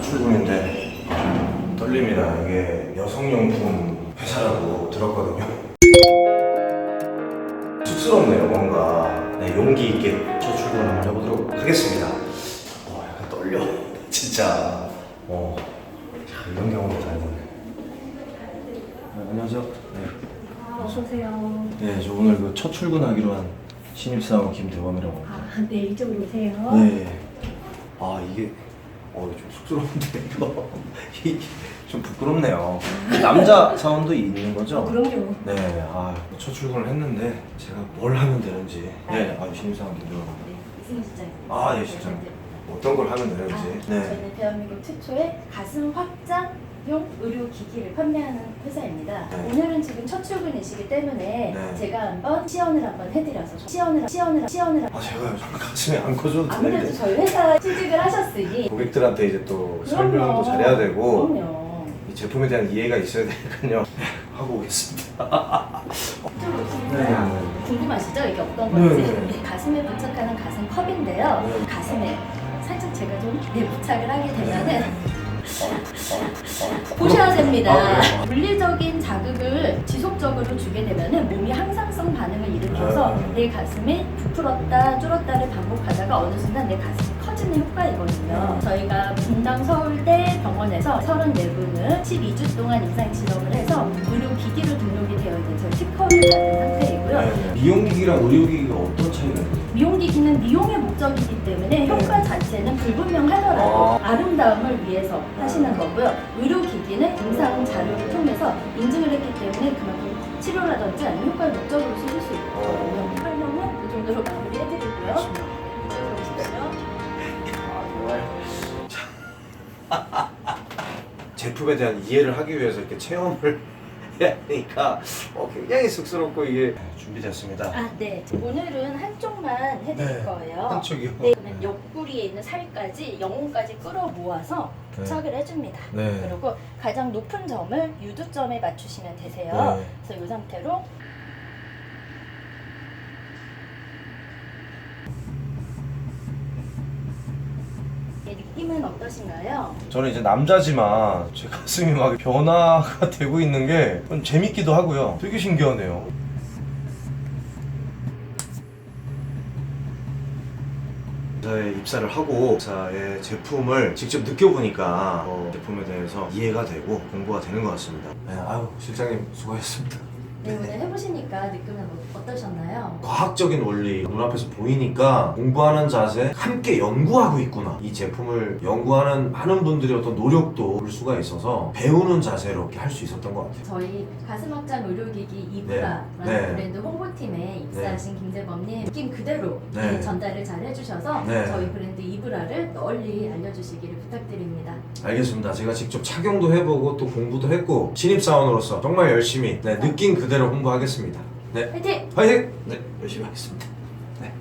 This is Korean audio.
첫 출근인데 떨립니다. 이게 여성용품 회사라고 들었거든요. 쑥스럽네요, 뭔가. 네, 용기 있게 첫 출근 한번 해보도록 하겠습니다. 어, 약간 떨려. 진짜. 어, 자, 이런 경우도 다 해보네. 네, 안녕하세요. 네. 아, 어서오세요. 네, 저 오늘 그 첫 출근하기로 한 신입사원 김대범이라고 합니다. 아, 네, 이쪽으로 오세요. 네. 아 이게 어 좀 쑥스러운데 이거 이- 좀 부끄럽네요. 남자 사원도 있는 거죠? 어, 그럼요. 네. 아 첫 출근을 했는데 제가 뭘 하면 되는지. 네. 아 신입사원 김대범. 네, 실장님. 아, 예, 실장. 어떤 걸 하면 아, 되는지. 네. 저희는 대한민국 최초의 가슴 확장용 의료 기기를 판매하는 회사입니다. 네. 오늘은 지금 첫 출근이시기 때문에 네. 제가 한번 시연을 한번 해드려서 시연을 시연을 시연을 아 제가 요즘 가슴에 안 커져도 아무래도 되는데 저희 회사 하셨으니 고객들한테 이제 또. 설명도 잘해야 되고 그럼요. 이 제품에 대한 이해가 있어야 되니까요. 네, 하고 오겠습니다. 네. 궁금하시죠? 이게 어떤 네, 건지 네. 이 가슴에 부착하는 가슴 컵인데요. 네. 가슴에 살짝 제가 좀 네, 부착을 하게 되면은 보셔야 됩니다. 아, 그래요? 물리적인 자극을 지속적으로 주게 되면은 몸이 항상성 반응을 일으켜서 네. 내 가슴이 부풀었다 줄었다를 반복하다가 어느 순간 내 가슴이 커지는 효과이거든요. 저희가 분당 서울대 병원에서 34분을 12주 동안 임상 실험을 해서 의료 기기로 등록이 되어 있는 저희 특허를 받은 상태이고요. 네. 미용기기랑 의료기기가 어떤 차이가 있나요? 미용기기는 미용의 목적이기 때문에 효과 자체는 불분명하더라도 아. 아름다움을 위해서 하시는 거고요. 의료기기는 임상 자료를 통해서 인증을 했기 때문에 그만큼 치료라든지 아니면 효과를 제품에 대한 이해를 하기 위해서 이렇게 체험을 해야 하니까 어, 굉장히 쑥스럽고 이게 준비됐습니다. 아, 네. 오늘은 한쪽만 해드릴 네. 거예요. 한쪽이요? 네, 그러면 옆구리에 있는 살까지 영혼까지 끌어 모아서 네. 부착을 해줍니다. 네. 그리고 가장 높은 점을 유두점에 맞추시면 되세요. 네. 그래서 이 상태로 네, 느낌은 어떠신가요? 저는 이제 남자지만 제 가슴이 막 변화가 되고 있는 게 좀 재밌기도 하고요. 되게 신기하네요. 회사에 입사를 하고 회사의 제품을 직접 느껴보니까 어, 제품에 대해서 이해가 되고 공부가 되는 것 같습니다. 네, 아유 실장님 수고하셨습니다. 네, 오늘 해보시니까 느낌은 어- 어떠셨나요? 과학적인 원리 눈앞에서 보이니까 공부하는 자세 함께 연구하고 있구나 이 제품을 연구하는 많은 분들의 어떤 노력도 볼 수가 있어서 배우는 자세로 이렇게 할 수 있었던 것 같아요 저희 가슴 확장 의료기기 이브라라는 네. 네. 브랜드 홍보팀에 입사하신 김재범님 느낌 그대로 네. 네, 전달을 잘 해주셔서 네. 저희 브랜드 이브라를 널리 알려주시기를 부탁드립니다. 알겠습니다 제가 직접 착용도 해보고 또 공부도 했고 신입사원으로서 정말 열심히 네, 느낀 그대로 홍보하겠습니다. 네. 화이팅! 화이팅! 네, 열심히 하겠습니다. 네.